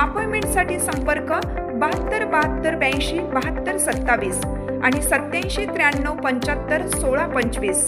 अपॉइंटमेंटसाठी संपर्क बहात्तर बहात्तर ब्याऐंशी बहात्तर सत्तावीस आणि सत्याऐंशी त्र्याण्णव पंच्याहत्तर सोळा पंचवीस.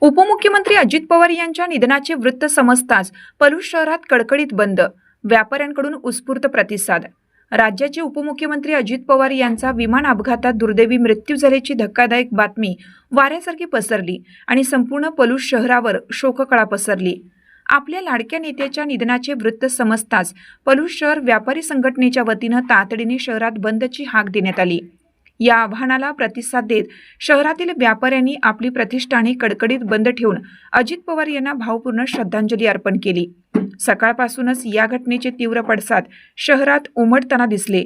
उपमुख्यमंत्री अजित पवार यांच्या निधनाचे वृत्त समजताच पलूस शहरात कडकडीत बंद. व्यापाऱ्यांकडून उत्स्फूर्त प्रतिसाद. राज्याचे उपमुख्यमंत्री अजित पवार यांचा विमान अपघातात दुर्दैवी मृत्यू झाल्याची धक्कादायक बातमी वाऱ्यासारखी पसरली आणि संपूर्ण पलूस शहरावर शोककळा पसरली. आपल्या लाडक्या नेत्याच्या निधनाचे वृत्त समजताच पलूस शहर व्यापारी संघटनेच्या वतीनं तातडीने शहरात बंदची हाक देण्यात आली. या आव्हानाला प्रतिसाद देत शहरातील व्यापाऱ्यांनी आपली प्रतिष्ठाने कडकडीत बंद ठेवून अजित पवार यांना भावपूर्ण श्रद्धांजली अर्पण केली. सकाळपासूनच या घटनेचे तीव्र पडसाद शहरात उमटताना दिसले.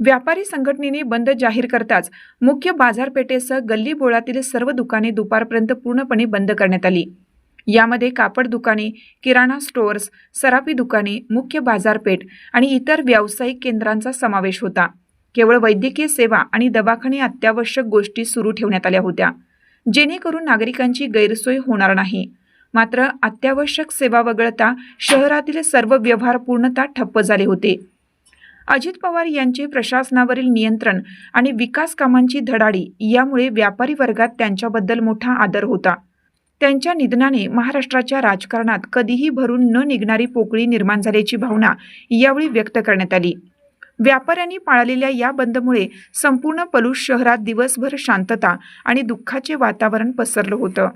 व्यापारी संघटनेने बंद जाहीर करताच मुख्य बाजारपेठेसह गल्ली बोळातील सर्व दुकाने दुपारपर्यंत पूर्णपणे बंद करण्यात आली. यामध्ये कापड दुकाने किराणा स्टोअर्स सराफी दुकाने मुख्य बाजारपेठ आणि इतर व्यावसायिक केंद्रांचा समावेश होता. केवळ वैद्यकीय सेवा आणि दवाखाने अत्यावश्यक गोष्टी सुरू ठेवण्यात आल्या होत्या. जेणेकरून नागरिकांची गैरसोय होणार नाही. मात्र अत्यावश्यक सेवा वगळता शहरातील सर्व व्यवहार पूर्णतः ठप्प झाले होते. अजित पवार यांचे प्रशासनावरील नियंत्रण आणि विकास कामांची धडाडी यामुळे व्यापारी वर्गात त्यांच्याबद्दल मोठा आदर होता. त्यांच्या निधनाने महाराष्ट्राच्या राजकारणात कधीही भरून न निघणारी पोकळी निर्माण झाल्याची भावना यावेळी व्यक्त करण्यात आली. व्यापाऱ्यांनी पाळलेल्या या बंदमुळे संपूर्ण पलूस शहरात दिवसभर शांतता आणि दुःखाचे वातावरण पसरलं होतं.